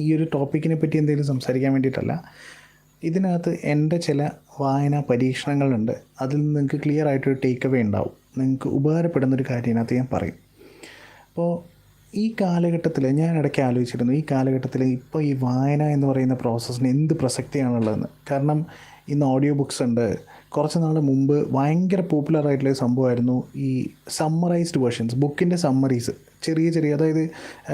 ഈ ഒരു ടോപ്പിക്കിനെ പറ്റി എന്തെങ്കിലും സംസാരിക്കാൻ വേണ്ടിയിട്ടല്ല. ഇതിനകത്ത് എന്റെ ചില വായനാ പരീക്ഷണങ്ങളുണ്ട്. അതിൽ നിന്ന് നിങ്ങൾക്ക് ക്ലിയർ ആയിട്ടൊരു ടേക്ക് അവേ ഉണ്ടാവും. നിങ്ങൾക്ക് ഉപകാരപ്പെടുന്നൊരു കാര്യം ഇതിനകത്ത് ഞാൻ പറയും. അപ്പോൾ ഈ കാലഘട്ടത്തിൽ ഞാൻ ഇടയ്ക്ക് ആലോചിച്ചിരുന്നു ഈ കാലഘട്ടത്തിൽ ഇപ്പോൾ ഈ വായന എന്ന് പറയുന്ന പ്രോസസ്സിന് എന്ത് പ്രസക്തിയാണുള്ളതെന്ന്. കാരണം ഇന്ന് ഓഡിയോ ബുക്സ് ഉണ്ട്. കുറച്ച് നാൾ മുമ്പ് ഭയങ്കര പോപ്പുലർ ആയിട്ടുള്ള സംഭവമായിരുന്നു ഈ സമ്മറൈസ്ഡ് വേർഷൻസ് ബുക്കിന്റെ സമ്മറീസ് ചെറിയ ചെറിയ അതായത്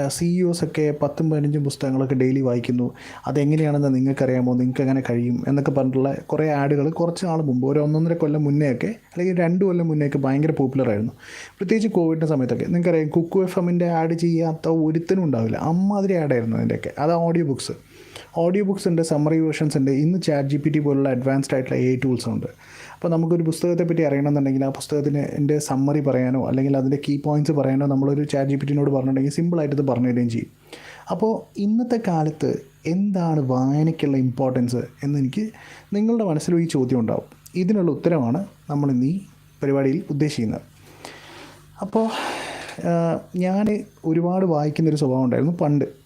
സി ഒസ് ഒക്കെ പത്തും പതിനഞ്ചും പുസ്തകങ്ങളൊക്കെ ഡെയിലി വായിക്കുന്നു. അതെങ്ങനെയാണെന്ന് നിങ്ങൾക്കറിയാമോ? നിങ്ങൾക്ക് അങ്ങനെ കഴിയും? എന്നൊക്കെ പറഞ്ഞിട്ടുള്ള കുറേ ആഡുകൾ കുറച്ച് നാൾ മുമ്പ് ഒരു ഒന്നൊന്നര കൊല്ലം മുന്നേ ഒക്കെ അല്ലെങ്കിൽ രണ്ട് കൊല്ലം മുന്നേ ഒക്കെ ഭയങ്കര പോപ്പുലർ ആയിരുന്നു. പ്രത്യേകിച്ച് കോവിഡിന്റെ സമയത്തൊക്കെ. നിങ്ങൾക്കറിയാം കുക്കു എഫ് എമ്മിന്റെ ആഡ് ചെയ്യാത്ത ഒരുത്തനും ഉണ്ടാവില്ല. അമ്മാതിരി ആഡായിരുന്നു അതിന്റെയൊക്കെ അത് ഓഡിയോ ബുക്സ് ഓഡിയോ ബുക്സ് ഉണ്ട് സമ്മറി വേർഷൻസ് ഉണ്ട് ഇന്ന് ചാറ്റ് ജി പി ടി പോലുള്ള അഡ്വാൻസ്ഡ് ആയിട്ടുള്ള എ ടൂൾസ് ഉണ്ട് അപ്പോൾ നമുക്കൊരു പുസ്തകത്തെ പറ്റി അറിയണമെന്നുണ്ടെങ്കിൽ ആ പുസ്തകത്തിന് എന്റെ സമ്മറി പറയാനോ അല്ലെങ്കിൽ അതിന്റെ കീ പോയിന്റ്സ് പറയാനോ നമ്മളൊരു ചാറ്റ് ജി പി ടിനോട് പറഞ്ഞിട്ടുണ്ടെങ്കിൽ സിമ്പിളായിട്ട് ഇത് പറഞ്ഞു തരികയും ചെയ്യും. അപ്പോൾ ഇന്നത്തെ കാലത്ത് എന്താണ് വായനയ്ക്കുള്ള ഇമ്പോർട്ടൻസ് എന്ന് എനിക്ക് നിങ്ങളുടെ മനസ്സിലും ഈ ചോദ്യം ഉണ്ടാവും. ഇതിനുള്ള ഉത്തരമാണ് നമ്മൾ ഇന്ന് ഈ പരിപാടിയിൽ ഉദ്ദേശിക്കുന്നത്. അപ്പോൾ ഞാൻ ഒരുപാട് വായിക്കുന്നൊരു സ്വഭാവം ഉണ്ടായിരുന്നു പണ്ട്.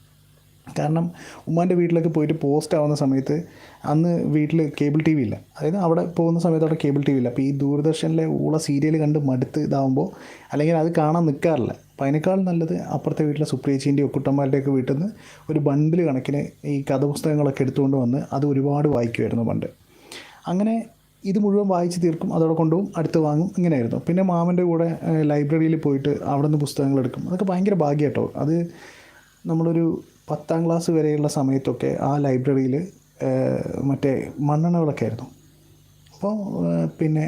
കാരണം ഉമ്മാന്റെ വീട്ടിലൊക്കെ പോയിട്ട് പോസ്റ്റ് ആവുന്ന സമയത്ത് അന്ന് വീട്ടിൽ കേബിൾ ടി വി ഇല്ല. അതായത് അവിടെ പോകുന്ന സമയത്ത് അവിടെ കേബിൾ ടി വി ഇല്ല. അപ്പോൾ ഈ ദൂരദർശനിലെ ഊള സീരിയൽ കണ്ട് മടുത്ത് ഇതാവുമ്പോൾ അല്ലെങ്കിൽ അത് കാണാൻ നിൽക്കാറില്ല അപ്പോൾ അതിനേക്കാൾ നല്ലത് അപ്പുറത്തെ വീട്ടിലെ സുപ്രിയച്ചീന്റെയോ കുട്ടന്മാരുടെയൊക്കെ വീട്ടിൽ നിന്ന് ഒരു ബണ്ടിൽ കണക്കിന് ഈ കഥപുസ്തകങ്ങളൊക്കെ എടുത്തുകൊണ്ട് വന്ന് അത് ഒരുപാട് വായിക്കുമായിരുന്നു പണ്ട്. അങ്ങനെ ഇത് മുഴുവൻ വായിച്ച് തീർക്കും. അതോടെ കൊണ്ടുപോകും. അടുത്ത് വാങ്ങും. ഇങ്ങനെയായിരുന്നു. പിന്നെ മാമന്റെ കൂടെ ലൈബ്രറിയിൽ പോയിട്ട് അവിടെ നിന്ന് പുസ്തകങ്ങൾ എടുക്കും. അതൊക്കെ ഭയങ്കര ഭാഗ്യം കേട്ടോ അത് നമ്മളൊരു പത്താം ക്ലാസ് വരെയുള്ള സമയത്തൊക്കെ ആ ലൈബ്രറിയിൽ മറ്റേ മണ്ണെണ്ണകളൊക്കെ ആയിരുന്നു. അപ്പോൾ പിന്നെ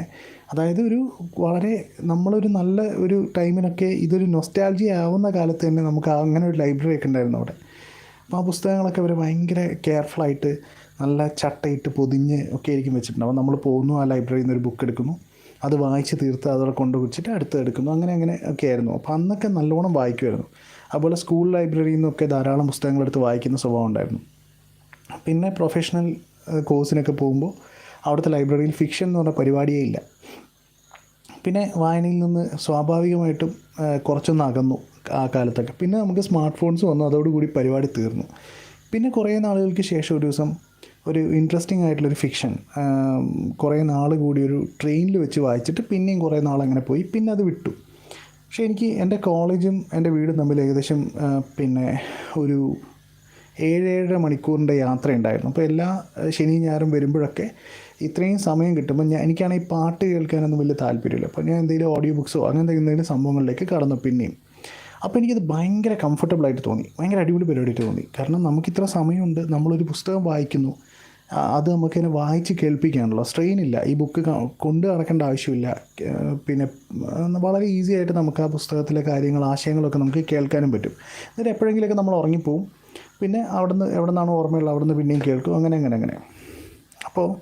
അതായത് ഒരു വളരെ നമ്മളൊരു നല്ല ഒരു ടൈമിനൊക്കെ ഇതൊരു നൊസ്റ്റാൾജി ആവുന്ന കാലത്ത് തന്നെ നമുക്ക് അങ്ങനെ ഒരു ലൈബ്രറി ഒക്കെ ഉണ്ടായിരുന്നു അവിടെ. അപ്പോൾ ആ പുസ്തകങ്ങളൊക്കെ അവർ ഭയങ്കര കെയർഫുള്ളായിട്ട് നല്ല ചട്ടയിട്ട് പൊതിഞ്ഞ് ഒക്കെ ആയിരിക്കും വെച്ചിട്ടുണ്ട്. അപ്പോൾ നമ്മൾ പോകുന്നു ആ ലൈബ്രറിയിൽ നിന്ന് ഒരു ബുക്ക് എടുക്കുന്നു. അത് വായിച്ച് തീർത്ത് അതോടെ കൊണ്ടു വെച്ചിട്ട് അടുത്ത് എടുക്കുന്നു. അങ്ങനെ അങ്ങനെ ഒക്കെ ആയിരുന്നു. അപ്പോൾ അന്നൊക്കെ നല്ലോണം വായിക്കുമായിരുന്നു അതുപോലെ സ്കൂൾ ലൈബ്രറിയിൽ നിന്നൊക്കെ ധാരാളം പുസ്തകങ്ങൾ എടുത്ത് വായിക്കുന്ന സ്വഭാവം ഉണ്ടായിരുന്നു. പിന്നെ പ്രൊഫഷണൽ കോഴ്സിനൊക്കെ പോകുമ്പോൾ അവിടുത്തെ ലൈബ്രറിയിൽ ഫിക്ഷൻ എന്ന് പറഞ്ഞ പരിപാടിയേ ഇല്ല. പിന്നെ വായനയിൽ നിന്ന് സ്വാഭാവികമായിട്ടും കുറച്ചൊന്ന് അകന്നു ആ കാലത്തൊക്കെ. പിന്നെ നമുക്ക് സ്മാർട്ട് ഫോൺസ് വന്നു അതോടുകൂടി പരിപാടി തീർന്നു. പിന്നെ കുറേ നാളുകൾക്ക് ശേഷം ഒരു ദിവസം ഒരു ഇൻട്രസ്റ്റിംഗ് ആയിട്ടുള്ളൊരു ഫിക്ഷൻ കുറേ നാൾ കൂടി ഒരു ട്രെയിനിൽ വെച്ച് വായിച്ചിട്ട് പിന്നെയും കുറേ നാൾ അങ്ങനെ പോയി. പിന്നെ അത് വിട്ടു. പക്ഷേ എനിക്ക് എന്റെ കോളേജും എന്റെ വീടും തമ്മിൽ ഏകദേശം പിന്നെ ഒരു ഏഴേഴര മണിക്കൂറിന്റെ യാത്ര ഉണ്ടായിരുന്നു അപ്പോൾ എല്ലാ ശനി ഞായറും വരുമ്പോഴൊക്കെ ഇത്രയും സമയം കിട്ടുമ്പോൾ ഞാൻ എനിക്കാണെങ്കിൽ പാട്ട് കേൾക്കാനൊന്നും വലിയ താല്പര്യമില്ല. അപ്പോൾ ഞാൻ എന്തെങ്കിലും ഓഡിയോ ബുക്സോ അങ്ങനത്തെ എന്തെങ്കിലും സംഭവങ്ങളിലേക്ക് കടന്നു പിന്നെയും. അപ്പോൾ എനിക്കത് ഭയങ്കര കംഫർട്ടബിളായിട്ട് തോന്നി. ഭയങ്കര അടിപൊളി പരിപാടിയായിട്ട് തോന്നി. കാരണം നമുക്കിത്ര സമയമുണ്ട് നമ്മളൊരു പുസ്തകം വായിക്കുന്നു അത് നമുക്കിങ്ങനെ വായിച്ച് കേൾപ്പിക്കാണല്ലോ സ്ട്രെയിൻ ഇല്ല. ഈ ബുക്ക് കൊണ്ട് നടക്കേണ്ട ആവശ്യമില്ല. പിന്നെ വളരെ ഈസി ആയിട്ട് നമുക്ക് ആ പുസ്തകത്തിലെ കാര്യങ്ങൾ ആശയങ്ങളൊക്കെ നമുക്ക് കേൾക്കാനും പറ്റും. എന്നിട്ട് എപ്പോഴെങ്കിലുമൊക്കെ നമ്മൾ ഉറങ്ങിപ്പോവും. പിന്നെ അവിടുന്ന് എവിടെ നിന്നാണോ ഓർമ്മയുള്ളത് അവിടുന്ന് പിന്നെയും കേൾക്കും. അങ്ങനെ അങ്ങനെ അങ്ങനെ. അപ്പോൾ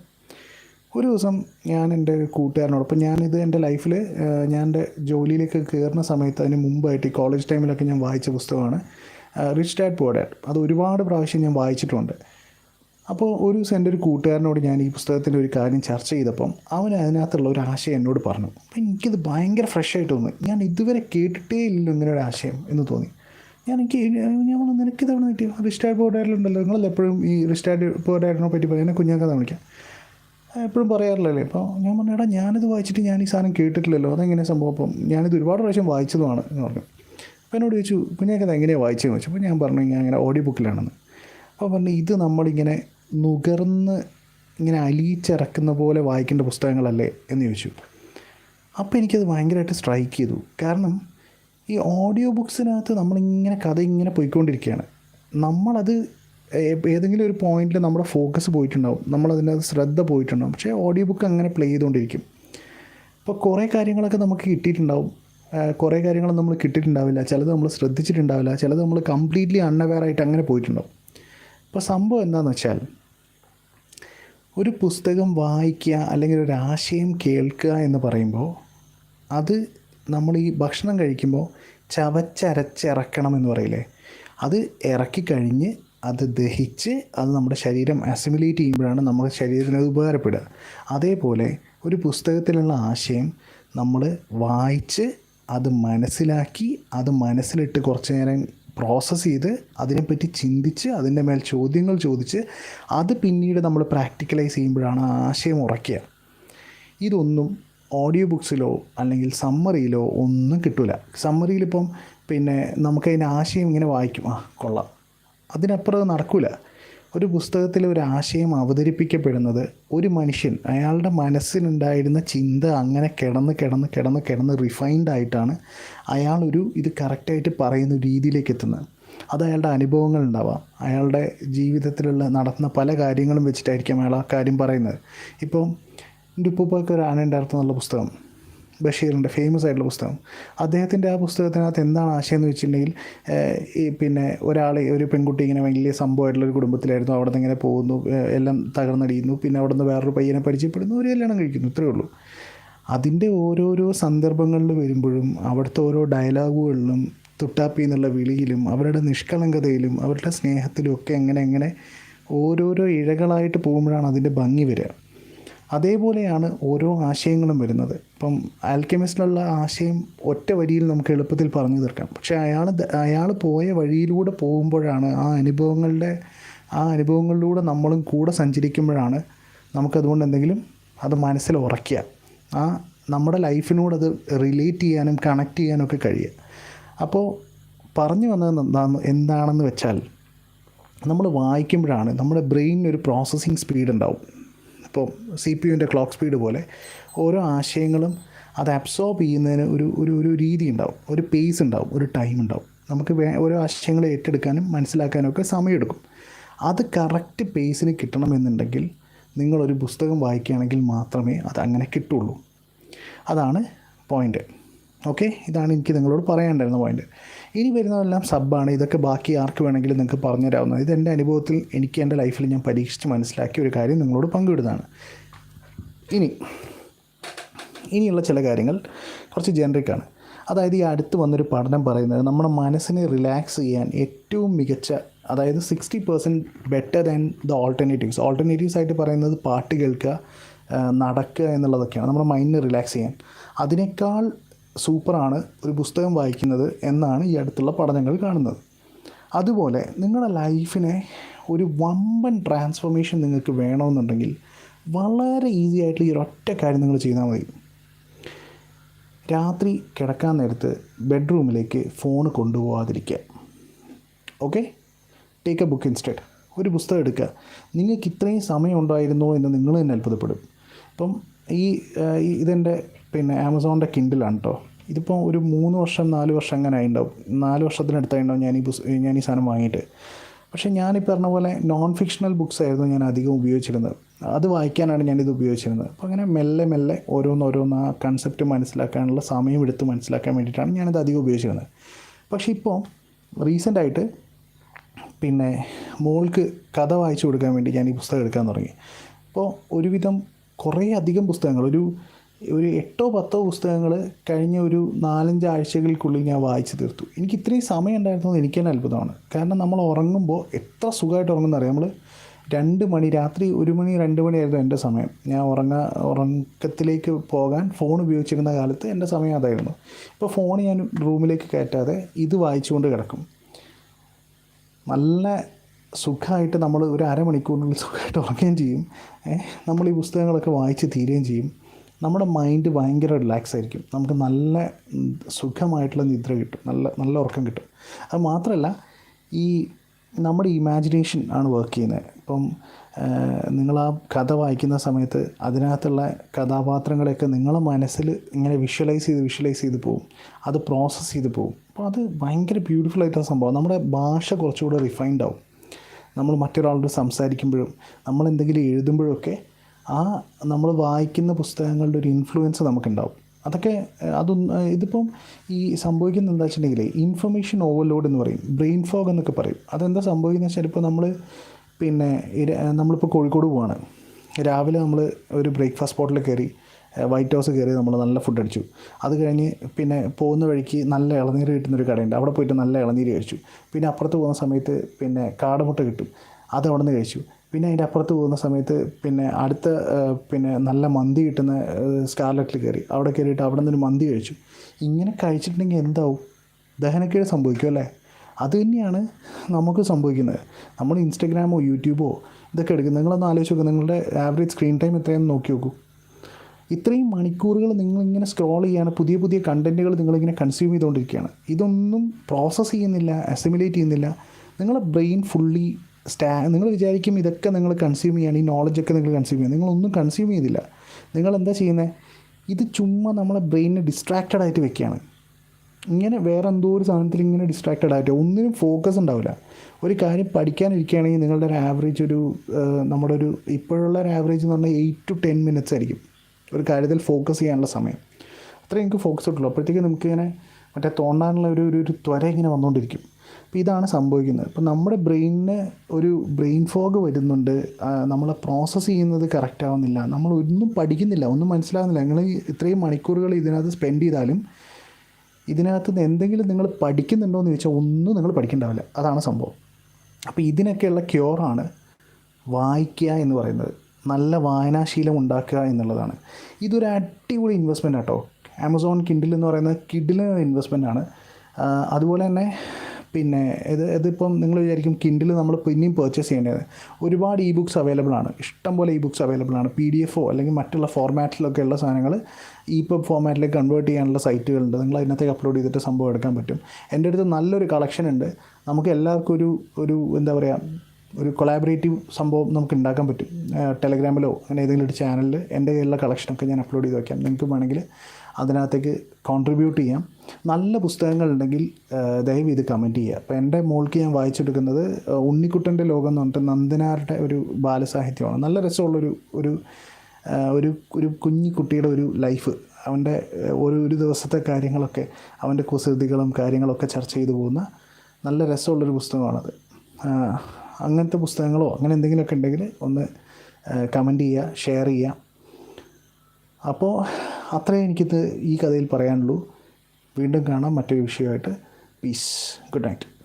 ഒരു ദിവസം ഞാൻ എന്റെ ഒരു കൂട്ടുകാരനോടൊപ്പം ഞാനിത് എന്റെ ലൈഫിൽ ഞാൻ എന്റെ ജോലിയിലേക്ക് കയറുന്ന സമയത്ത് അതിന് മുമ്പായിട്ട് ഈ കോളേജ് ടൈമിലൊക്കെ ഞാൻ വായിച്ച പുസ്തകമാണ് റിച്ച് ഡാഡ് പോഡാഡ് അത് ഒരുപാട് പ്രാവശ്യം ഞാൻ വായിച്ചിട്ടുണ്ട്. അപ്പോൾ ഒരു ദിവസം എന്റെ ഒരു കൂട്ടുകാരനോട് ഞാൻ ഈ പുസ്തകത്തിന്റെ ഒരു കാര്യം ചർച്ച ചെയ്തപ്പം അവൻ അതിനകത്തുള്ള ഒരു ആശയം എന്നോട് പറഞ്ഞു. അപ്പം എനിക്കത് ഭയങ്കര ഫ്രഷ് ആയിട്ട് തോന്നി. ഞാൻ ഇതുവരെ കേട്ടിട്ടേ ഇല്ലല്ലോ ഇങ്ങനെ ഒരു ആശയം എന്ന് തോന്നി. ഞാൻ എനിക്ക് ഞാൻ പറഞ്ഞു നിനക്ക് തവണ കിട്ടിയ റിസ്റ്റാർഡ് പോഡാറിലുണ്ടല്ലോ നിങ്ങളല്ല എപ്പോഴും ഈ റിസ്റ്റാർഡ് പോഡാറിനെ പറ്റി പറയാം എന്നെ കുഞ്ഞാക്കാതെ വിളിക്കാം. എപ്പോഴും പറയാറില്ലല്ലേ? അപ്പോൾ ഞാൻ പറഞ്ഞു എടാ ഞാനിത് വായിച്ചിട്ട് ഞാൻ ഈ സാധനം കേട്ടിട്ടില്ലല്ലോ. അതെങ്ങനെ സംഭവം? അപ്പം ഞാനിത് ഒരുപാട് പ്രാവശ്യം വായിച്ചതുമാണ് എന്ന് പറഞ്ഞു. അപ്പോൾ എന്നോട് ചോദിച്ചു കുഞ്ഞാക്കത് എങ്ങനെയാണ് വായിച്ചതെന്ന്? ചോദിച്ചു അപ്പോൾ ഞാൻ പറഞ്ഞു ഞാൻ അങ്ങനെ ഓഡിയോ ബുക്കിലാണെന്ന് അപ്പോൾ പറഞ്ഞു ഇത് നമ്മളിങ്ങനെ നുകർന്ന് ഇങ്ങനെ അലിയിച്ചിറക്കുന്ന പോലെ വായിക്കേണ്ട പുസ്തകങ്ങളല്ലേ എന്ന് ചോദിച്ചു. അപ്പോൾ എനിക്കത് ഭയങ്കരമായിട്ട് സ്ട്രൈക്ക് ചെയ്തു. കാരണം ഈ ഓഡിയോ ബുക്സിനകത്ത് നമ്മളിങ്ങനെ കഥ ഇങ്ങനെ പോയിക്കൊണ്ടിരിക്കുകയാണ്. നമ്മളത് ഏതെങ്കിലും ഒരു പോയിന്റിൽ നമ്മുടെ ഫോക്കസ് പോയിട്ടുണ്ടാവും. നമ്മളതിനകത്ത് ശ്രദ്ധ പോയിട്ടുണ്ടാവും. പക്ഷേ ഓഡിയോ ബുക്ക് അങ്ങനെ പ്ലേ ചെയ്തുകൊണ്ടിരിക്കും. അപ്പോൾ കുറേ കാര്യങ്ങളൊക്കെ നമുക്ക് കിട്ടിയിട്ടുണ്ടാവും. കുറേ കാര്യങ്ങൾ നമ്മൾ കിട്ടിയിട്ടുണ്ടാവില്ല. ചിലത് നമ്മൾ ശ്രദ്ധിച്ചിട്ടുണ്ടാവില്ല. ചിലത് നമ്മൾ കംപ്ലീറ്റ്ലി അൺഅവെയർ ആയിട്ട് അങ്ങനെ പോയിട്ടുണ്ടാവും. അപ്പോൾ സംഭവം എന്താണെന്ന് വെച്ചാൽ ഒരു പുസ്തകം വായിക്കുക അല്ലെങ്കിൽ ഒരു ആശയം കേൾക്കുക എന്ന് പറയുമ്പോൾ അത് നമ്മൾ ഈ ഭക്ഷണം കഴിക്കുമ്പോൾ ചവച്ചരച്ചിറക്കണം എന്ന് പറയില്ലേ? അത് ഇറക്കി കഴിഞ്ഞ് അത് ദഹിച്ച് അത് നമ്മുടെ ശരീരം അസിമുലേറ്റ് ചെയ്യുമ്പോഴാണ് നമ്മുടെ ശരീരത്തിന് അത് ഉപകാരപ്പെടുക. അതേപോലെ ഒരു പുസ്തകത്തിലുള്ള ആശയം നമ്മൾ വായിച്ച് അത് മനസ്സിലാക്കി അത് മനസ്സിലിട്ട് കുറച്ച് നേരം പ്രോസസ്സ് ചെയ്ത് അതിനെപ്പറ്റി ചിന്തിച്ച് അതിന്റെ മേൽ ചോദ്യങ്ങൾ ചോദിച്ച് അത് പിന്നീട് നമ്മൾ പ്രാക്ടിക്കലൈസ് ചെയ്യുമ്പോഴാണ് ആശയം ഉറക്കുക ഇതൊന്നും ഓഡിയോ ബുക്സിലോ അല്ലെങ്കിൽ സമ്മറിയിലോ ഒന്നും കിട്ടില്ല സമ്മറിയിലിപ്പം പിന്നെ നമുക്കതിന്റെ ആശയം ഇങ്ങനെ വായിക്കും. ആ കൊള്ളാം. അതിനപ്പുറം നടക്കില്ല ഒരു പുസ്തകത്തിലെ ഒരു ആശയം അവതരിപ്പിക്കപ്പെടുന്നത് ഒരു മനുഷ്യൻ അയാളുടെ മനസ്സിലുണ്ടായിരുന്ന ചിന്ത അങ്ങനെ കിടന്ന് കിടന്ന് കിടന്ന് കിടന്ന് റിഫൈൻഡ് ആയിട്ടാണ് അയാളൊരു ഇത് കറക്റ്റായിട്ട് പറയുന്ന രീതിയിലേക്ക് എത്തുന്നത്. അത് അയാളുടെ അനുഭവങ്ങൾ ഉണ്ടാവാം. അയാളുടെ ജീവിതത്തിലുള്ള നടത്തുന്ന പല കാര്യങ്ങളും വെച്ചിട്ടായിരിക്കും അയാൾ ആ കാര്യം പറയുന്നത്. ഇപ്പം എന്റെ ഉപ്പുപ്പൊക്കെ ഒരു ആന ഉണ്ടായിരുന്നു എന്നുള്ള പുസ്തകം. ബഷീറിന്റെ ഫേമസ് ആയിട്ടുള്ള പുസ്തകം. അദ്ദേഹത്തിന്റെ ആ പുസ്തകത്തിനകത്ത് എന്താണ് ആശയം എന്ന് വെച്ചിട്ടുണ്ടെങ്കിൽ ഈ പിന്നെ ഒരാൾ ഒരു പെൺകുട്ടി ഇങ്ങനെ വലിയ സംഭവമായിട്ടുള്ള ഒരു കുടുംബത്തിലായിരുന്നു. അവിടെ നിന്ന് ഇങ്ങനെ പോകുന്നു എല്ലാം തകർന്നടിയുന്നു. പിന്നെ അവിടെ നിന്ന് വേറൊരു പയ്യനെ പരിചയപ്പെടുന്നു. ഒരു കല്യാണം കഴിക്കുന്നു. ഇത്രയേ ഉള്ളൂ. അതിന്റെ ഓരോരോ സന്ദർഭങ്ങളിൽ വരുമ്പോഴും അവിടുത്തെ ഓരോ ഡയലോഗുകളിലും തുട്ടാപ്പി എന്നുള്ള വിളിയിലും അവരുടെ നിഷ്കളങ്കതയിലും അവരുടെ സ്നേഹത്തിലും ഒക്കെ എങ്ങനെ എങ്ങനെ ഓരോരോ ഇഴകളായിട്ട് പോകുമ്പോഴാണ് അതിന്റെ ഭംഗി വരിക. അതേപോലെയാണ് ഓരോ ആശയങ്ങളും വരുന്നത്. ഇപ്പം ആൽക്കെമിസ്റ്റിലുള്ള ആശയം ഒറ്റ വരിയിൽ നമുക്ക് എളുപ്പത്തിൽ പറഞ്ഞു തീർക്കാം. പക്ഷേ അയാൾ അയാൾ പോയ വഴിയിലൂടെ പോകുമ്പോഴാണ് ആ അനുഭവങ്ങളുടെ ആ അനുഭവങ്ങളിലൂടെ നമ്മളും കൂടെ സഞ്ചരിക്കുമ്പോഴാണ് നമുക്കതുകൊണ്ട് എന്തെങ്കിലും അത് മനസ്സിൽ ഉറക്കുക ആ നമ്മുടെ ലൈഫിനോട് അത് റിലേറ്റ് ചെയ്യാനും കണക്ട് ചെയ്യാനും ഒക്കെ കഴിയുക. അപ്പോൾ പറഞ്ഞു വന്നത് എന്താണ് എന്താണെന്ന് വെച്ചാൽ നമ്മൾ വായിക്കുമ്പോഴാണ് നമ്മുടെ ബ്രെയിനിന് ഒരു പ്രോസസ്സിങ് സ്പീഡ് ഉണ്ടാവും. ഇപ്പോൾ സി പി യുവിന്റെ ക്ലോക്ക് സ്പീഡ് പോലെ ഓരോ ആശയങ്ങളും അത് അബ്സോർബ് ചെയ്യുന്നതിന് ഒരു ഒരു ഒരു രീതി ഉണ്ടാവും. ഒരു പേസ് ഉണ്ടാവും. ഒരു ടൈം ഉണ്ടാവും. നമുക്ക് വേ ഓരോ ആശയങ്ങളെ ഏറ്റെടുക്കാനും മനസ്സിലാക്കാനും ഒക്കെ സമയമെടുക്കും. അത് കറക്റ്റ് പേസിന് കിട്ടണമെന്നുണ്ടെങ്കിൽ നിങ്ങളൊരു പുസ്തകം വായിക്കുകയാണെങ്കിൽ മാത്രമേ അത് അങ്ങനെ കിട്ടുള്ളൂ. അതാണ് പോയിന്റ് ഓക്കെ? ഇതാണ് എനിക്ക് നിങ്ങളോട് പറയാനുണ്ടായിരുന്ന പോയിന്റ് ഇനി വരുന്നതെല്ലാം സബ്ബാണ് ഇതൊക്കെ ബാക്കി ആർക്ക് വേണമെങ്കിലും നിങ്ങൾക്ക് പറഞ്ഞു തരാവുന്നത് ഇത് എന്റെ അനുഭവത്തിൽ എനിക്ക് എന്റെ ലൈഫിൽ ഞാൻ പരീക്ഷിച്ച് മനസ്സിലാക്കിയ ഒരു കാര്യം നിങ്ങളോട് പങ്കിടുന്നതാണ്. ഇനി ഇനിയുള്ള ചില കാര്യങ്ങൾ കുറച്ച് ജനറിക്കാണ് അതായത് ഈ അടുത്ത് വന്നൊരു പഠനം പറയുന്നത് നമ്മുടെ മനസ്സിനെ റിലാക്സ് ചെയ്യാൻ ഏറ്റവും മികച്ച അതായത് sixty percent better than the alternatives alternatives ആയിട്ട് പറയുന്നത് പാട്ട് കേൾക്കുക നടക്കുക എന്നുള്ളതൊക്കെയാണ്. നമ്മുടെ മൈൻഡിനെ റിലാക്സ് ചെയ്യാൻ. അതിനേക്കാൾ സൂപ്പറാണ് ഒരു പുസ്തകം വായിക്കുന്നത് എന്നാണ് ഈ അടുത്തുള്ള പഠനങ്ങൾ കാണുന്നത്. അതുപോലെ നിങ്ങളുടെ ലൈഫിനെ ഒരു വമ്പൻ ട്രാൻസ്ഫോർമേഷൻ നിങ്ങൾക്ക് വേണമെന്നുണ്ടെങ്കിൽ വളരെ ഈസി ആയിട്ട് ഈ ഒരൊറ്റ കാര്യം നിങ്ങൾ ചെയ്താൽ മതി. രാത്രി കിടക്കാൻ നേരത്ത് ബെഡ്റൂമിലേക്ക് phone കൊണ്ടുപോകാതിരിക്കുക okay? Take a book instead. ഒരു പുസ്തകം എടുക്കുക. നിങ്ങൾക്ക് ഇത്രയും സമയം ഉണ്ടായിരുന്നോ എന്ന് നിങ്ങൾ തന്നെ അത്ഭുതപ്പെടും. ഇപ്പം ഈ ഇതെന്റെ പിന്നെ ആമസോണിന്റെ കിൻഡിലാണ് കേട്ടോ ഇതിപ്പോൾ ഒരു മൂന്ന് വർഷം നാല് വർഷം അങ്ങനെ ആയിട്ടുണ്ടാവും നാല് വർഷത്തിനടുത്തായിട്ടുണ്ടാവും ഞാൻ ഈ ഞാൻ ഈ സാധനം വാങ്ങിയിട്ട്. പക്ഷേ ഈ പറഞ്ഞ പോലെ നോൺ ഫിക്ഷണൽ ബുക്സ് ആയിരുന്നു ഞാൻ അധികം ഉപയോഗിച്ചിരുന്നത്. അത് വായിക്കാനാണ് ഞാനിത് ഉപയോഗിച്ചിരുന്നത്. അപ്പോൾ അങ്ങനെ മെല്ലെ മെല്ലെ ഓരോന്നോരോന്ന് ആ കൺസെപ്റ്റ് മനസ്സിലാക്കാനുള്ള സമയം എടുത്ത് മനസ്സിലാക്കാൻ വേണ്ടിയിട്ടാണ് ഞാനിത് അധികം ഉപയോഗിച്ചിരുന്നത്. പക്ഷേ ഇപ്പോൾ റീസെന്റായിട്ട് പിന്നെ മോൾക്ക് കഥ വായിച്ചു കൊടുക്കാൻ വേണ്ടി ഞാൻ ഈ പുസ്തകം എടുക്കാൻ തുടങ്ങി. അപ്പോൾ ഒരുവിധം കുറേ അധികം പുസ്തകങ്ങൾ ഒരു ഒരു എട്ടോ പത്തോ പുസ്തകങ്ങൾ കഴിഞ്ഞ ഒരു നാലഞ്ച് ആഴ്ചകൾക്കുള്ളിൽ ഞാൻ വായിച്ചു തീർത്തു. എനിക്ക് ഇത്രയും സമയം ഉണ്ടായിരുന്നത് എനിക്ക് തന്നെ അത്ഭുതമാണ്. കാരണം നമ്മൾ ഉറങ്ങുമ്പോൾ എത്ര സുഖമായിട്ട് ഉറങ്ങുന്ന അറിയാം. നമ്മൾ രണ്ട് മണി രാത്രി ഒരു മണി രണ്ട് മണിയായിരുന്നു എന്റെ സമയം. ഞാൻ ഉറങ്ങാ ഉറക്കത്തിലേക്ക് പോകാൻ ഫോൺ ഉപയോഗിച്ചിരുന്ന കാലത്ത് എന്റെ സമയം അതായിരുന്നു. ഇപ്പോൾ ഫോൺ ഞാൻ റൂമിലേക്ക് കയറ്റാതെ ഇത് വായിച്ചുകൊണ്ട് കിടക്കും. നല്ല സുഖമായിട്ട് നമ്മൾ ഒരു അരമണിക്കൂറിനുള്ളിൽ സുഖമായിട്ട് ഉറങ്ങുകയും ചെയ്യും. നമ്മൾ ഈ പുസ്തകങ്ങളൊക്കെ വായിച്ച് തീരുകയും ചെയ്യും. നമ്മുടെ മൈൻഡ് ഭയങ്കര റിലാക്സ് ആയിരിക്കും. നമുക്ക് നല്ല സുഖമായിട്ടുള്ള നിദ്ര കിട്ടും. നല്ല നല്ല ഉറക്കം കിട്ടും. അത് മാത്രമല്ല ഈ നമ്മുടെ ഇമാജിനേഷൻ ആണ് വർക്ക് ചെയ്യുന്നത്. ഇപ്പം നിങ്ങൾ ആ കഥ വായിക്കുന്ന സമയത്ത് അതിനകത്തുള്ള കഥാപാത്രങ്ങളെയൊക്കെ നിങ്ങളെ മനസ്സിൽ ഇങ്ങനെ വിഷ്വലൈസ് ചെയ്ത് വിഷ്വലൈസ് ചെയ്ത് പോകും അത് പ്രോസസ്സ് ചെയ്ത് പോകും അപ്പോൾ അത് ഭയങ്കര ബ്യൂട്ടിഫുൾ ആയിട്ടുള്ള സംഭവം. നമ്മുടെ ഭാഷ കുറച്ചുകൂടെ റിഫൈൻഡ് ആവും. നമ്മൾ മറ്റൊരാളോട് സംസാരിക്കുമ്പോഴും നമ്മൾ എന്തെങ്കിലും എഴുതുമ്പോഴൊക്കെ ആ നമ്മൾ വായിക്കുന്ന പുസ്തകങ്ങളുടെ ഒരു ഇൻഫ്ലുവൻസ് നമുക്കുണ്ടാവും. അതൊക്കെ അതൊന്ന് ഇതിപ്പം ഈ സംഭവിക്കുന്നത് എന്താ വെച്ചിട്ടുണ്ടെങ്കിൽ ഇൻഫർമേഷൻ ഓവർലോഡ് എന്ന് പറയും ബ്രെയിൻ ഫോഗ് എന്നൊക്കെ പറയും. അതെന്താ സംഭവിക്കുന്നത് വെച്ചാൽ ഇപ്പോൾ നമ്മൾ പിന്നെ നമ്മളിപ്പോൾ കോഴിക്കോട് പോവാണ്. രാവിലെ നമ്മൾ ഒരു ബ്രേക്ക്ഫാസ്റ്റ് സ്പോട്ടിൽ കയറി വൈറ്റ് ഹൗസ് കയറി നമ്മൾ നല്ല ഫുഡ് അടിച്ചു. അത് കഴിഞ്ഞ് പിന്നെ പോകുന്ന വഴിക്ക് നല്ല ഇളനീര് കിട്ടുന്നൊരു കടയുണ്ട്. അവിടെ പോയിട്ട് നല്ല ഇളനീര് കഴിച്ചു. പിന്നെ അപ്പുറത്ത് പോകുന്ന സമയത്ത് പിന്നെ കാടമുട്ട കിട്ടും. അത് അവിടെ നിന്ന് കഴിച്ചു. പിന്നെ അതിന്റെ അപ്പുറത്ത് പോകുന്ന സമയത്ത് പിന്നെ അടുത്ത പിന്നെ നല്ല മന്തി കിട്ടുന്ന സ്കാർലറ്റിൽ കയറി. അവിടെ കയറിയിട്ട് അവിടെ നിന്നൊരു മന്തി കഴിച്ചു. ഇങ്ങനെ കഴിച്ചിട്ടുണ്ടെങ്കിൽ എന്താവും? ദഹനക്കേട് സംഭവിക്കും അല്ലേ? അത് തന്നെയാണ് നമുക്ക് സംഭവിക്കുന്നത്. നമ്മൾ ഇൻസ്റ്റഗ്രാമോ യൂട്യൂബോ ഇതൊക്കെ എടുക്കും. നിങ്ങളൊന്ന് ആലോചിച്ച് നോക്കുക നിങ്ങളുടെ ആവറേജ് സ്ക്രീൻ ടൈം എത്രയാണെന്ന് നോക്കി നോക്കൂ. ഇത്രയും മണിക്കൂറുകൾ നിങ്ങളിങ്ങനെ സ്ക്രോൾ ചെയ്യാണ്. പുതിയ പുതിയ കണ്ടന്റുകൾ നിങ്ങളിങ്ങനെ കൺസ്യൂം ചെയ്തുകൊണ്ടിരിക്കുകയാണ്. ഇതൊന്നും പ്രോസസ്സ് ചെയ്യുന്നില്ല അസിമുലേറ്റ് ചെയ്യുന്നില്ല. നിങ്ങളുടെ ബ്രെയിൻ ഫുള്ളി സ്റ്റാ നിങ്ങൾ വിചാരിക്കും ഇതൊക്കെ നിങ്ങൾ കൺസ്യൂം ചെയ്യണം ഈ നോളജൊക്കെ നിങ്ങൾ കൺസ്യൂം ചെയ്യണം. നിങ്ങളൊന്നും കൺസ്യൂം ചെയ്തില്ല. നിങ്ങൾ എന്താ ചെയ്യുന്നത് ഇത് ചുമ്മാ നമ്മളെ ബ്രെയിനിനെ ഡിസ്ട്രാക്റ്റഡ് ആയിട്ട് വെക്കുകയാണ്. ഇങ്ങനെ വേറെ എന്തോ ഒരു സാധനത്തിൽ ഇങ്ങനെ ഡിസ്ട്രാക്റ്റഡ് ആയിട്ട് ഒന്നിനും ഫോക്കസ് ഉണ്ടാവില്ല. ഒരു കാര്യം പഠിക്കാനിരിക്കുകയാണെങ്കിൽ നിങ്ങളുടെ ഒരു ആവറേജ് ഒരു നമ്മുടെ ഒരു ഇപ്പോഴുള്ള ഒരു ആവറേജ് എന്ന് പറഞ്ഞാൽ എയ്റ്റ് ടു ടെൻ മിനിറ്റ്സ് ആയിരിക്കും ഒരു കാര്യത്തിൽ ഫോക്കസ് ചെയ്യാനുള്ള സമയം. അത്രയും എനിക്ക് ഫോക്കസ് കിട്ടുള്ളൂ അപ്പോഴത്തേക്ക് നമുക്കിങ്ങനെ മറ്റേ തോണ്ടാനുള്ള ഒരു ഒരു ഒരു ത്വര ഇങ്ങനെ വന്നുകൊണ്ടിരിക്കും. അപ്പോൾ ഇതാണ് സംഭവിക്കുന്നത്. അപ്പോൾ നമ്മുടെ ബ്രെയിനിന് ഒരു ബ്രെയിൻ ഫോഗ് വരുന്നുണ്ട്. നമ്മൾ പ്രോസസ്സ് ചെയ്യുന്നത് കറക്റ്റ് ആവുന്നില്ല. നമ്മൾ ഒന്നും പഠിക്കുന്നില്ല ഒന്നും മനസ്സിലാകുന്നില്ല നിങ്ങൾ ഇത്രയും മണിക്കൂറുകൾ ഇതിനകത്ത് സ്പെൻഡ് ചെയ്താലും ഇതിനകത്ത് നിന്ന് എന്തെങ്കിലും നിങ്ങൾ പഠിക്കുന്നുണ്ടോ എന്ന് ചോദിച്ചാൽ ഒന്നും നിങ്ങൾ പഠിക്കണ്ടാവില്ല. അതാണ് സംഭവം. അപ്പോൾ ഇതിനൊക്കെയുള്ള ക്യൂറാണ് വായിക്കുക എന്ന് പറയുന്നത്. നല്ല വായനാശീലം ഉണ്ടാക്കുക എന്നുള്ളതാണ്. ഇതൊരു അടിപൊളി ഇൻവെസ്റ്റ്മെന്റ് ആട്ടോ. ആമസോൺ കിൻഡിൽ എന്ന് പറയുന്നത് കിഡിലെ ഇൻവെസ്റ്റ്മെന്റ് ആണ്. അതുപോലെ തന്നെ പിന്നെ ഇത് ഇതിപ്പം നിങ്ങൾ വിചാരിക്കും കിൻഡിൽ നമ്മൾ പിന്നെയും പർച്ചേസ് ചെയ്യേണ്ടത്. ഒരുപാട് ഇ ബുക്സ് അവൈലബിൾ ആണ്. ഇഷ്ടംപോലെ ഇ ബുക്സ് അവൈലബിൾ ആണ്. പി ഡി എഫോ അല്ലെങ്കിൽ മറ്റുള്ള ഫോർമാറ്റിലൊക്കെ ഉള്ള സാധനങ്ങൾ ഇ പബ് ഫോർമാറ്റിലേക്ക് കൺവേർട്ട് ചെയ്യാനുള്ള സൈറ്റുകളുണ്ട് നിങ്ങൾ അതിനകത്തേക്ക് അപ്ലോഡ് ചെയ്തിട്ട് സംഭവം എടുക്കാൻ പറ്റും. എന്റെ അടുത്ത് നല്ലൊരു കളക്ഷൻ ഉണ്ട്. നമുക്ക് എല്ലാവർക്കും ഒരു ഒരു എന്താ പറയുക ഒരു കൊളാബറേറ്റീവ് സംഭവം നമുക്ക് ഉണ്ടാക്കാൻ പറ്റും. ടെലഗ്രാമിലോ അങ്ങനെ ഏതെങ്കിലും ഒരു ചാനലിൽ എന്റെ കയ്യിലുള്ള കളക്ഷനൊക്കെ ഞാൻ അപ്ലോഡ് ചെയ്ത് വയ്ക്കാം നിങ്ങൾക്ക് വേണമെങ്കിൽ അതിനകത്തേക്ക് കോൺട്രിബ്യൂട്ട് ചെയ്യാം. നല്ല പുസ്തകങ്ങളുണ്ടെങ്കിൽ ദയവ് ഇത് കമന്റ് ചെയ്യുക. അപ്പോൾ എന്റെ മോൾക്ക് ഞാൻ വായിച്ചെടുക്കുന്നത് ഉണ്ണിക്കുട്ടന്റെ ലോകം എന്ന് പറഞ്ഞിട്ട് നന്ദനാരുടെ ഒരു ബാലസാഹിത്യമാണ്. നല്ല രസമുള്ളൊരു ഒരു ഒരു ഒരു കുഞ്ഞി കുട്ടിയുടെ ഒരു ലൈഫ്. അവന്റെ ഒരു ഒരു ദിവസത്തെ കാര്യങ്ങളൊക്കെ അവന്റെ കുസൃതികളും കാര്യങ്ങളൊക്കെ ചർച്ച ചെയ്തു പോകുന്ന നല്ല രസമുള്ളൊരു പുസ്തകമാണത്. അങ്ങനത്തെ പുസ്തകങ്ങളോ അങ്ങനെ എന്തെങ്കിലുമൊക്കെ ഉണ്ടെങ്കിൽ ഒന്ന് കമന്റ് ചെയ്യുക ഷെയർ ചെയ്യുക. അപ്പോൾ അത്രേ എനിക്കിത് ഈ കഥയിൽ പറയാനുള്ളൂ. വീണ്ടും കാണാം മറ്റൊരു വിഷയമായിട്ട്. Piece good night